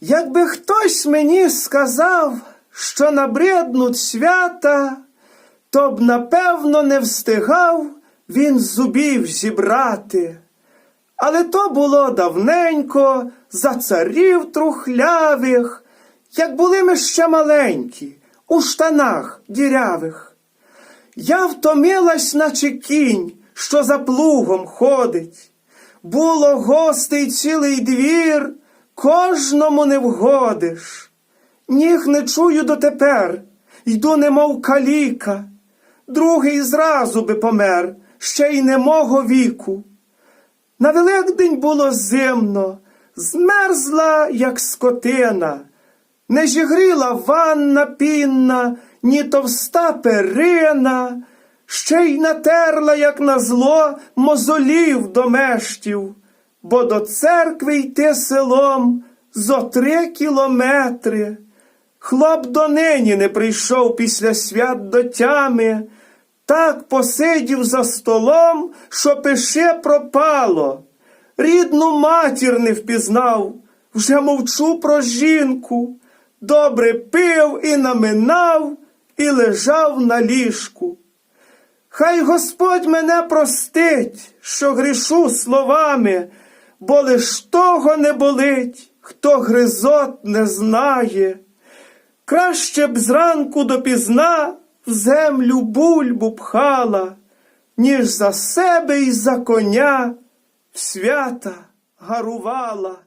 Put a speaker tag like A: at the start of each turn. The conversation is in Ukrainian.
A: Якби хтось мені сказав, що набриднуть свята, то б напевно не встигав він зубів зібрати. Але то було давненько, за царів трухлявих, як були ми ще маленькі, у штанах дірявих. Я втомилась, наче кінь, що за плугом ходить. Було гостей цілий двір, кожному не вгодиш. Ніг не чую дотепер, йду немов каліка. Другий зразу би помер, ще й не мого віку. На Великдень було зимно, змерзла, як скотина, не жігріла ванна пінна, ні товста перина, ще й натерла, як на зло, мозолів до мештів, бо до церкви йти селом зо три кілометри. Хлоп донині не прийшов після свят до тями, так посидів за столом, що пише пропало. Рідну матір не впізнав, вже мовчу про жінку. Добре пив і наминав, і лежав на ліжку. Хай Господь мене простить, що грішу словами, бо лиш того не болить, хто гризот не знає. Краще б зранку допізна в землю бульбу пхала, ніж за себе і за коня в свята гарувала.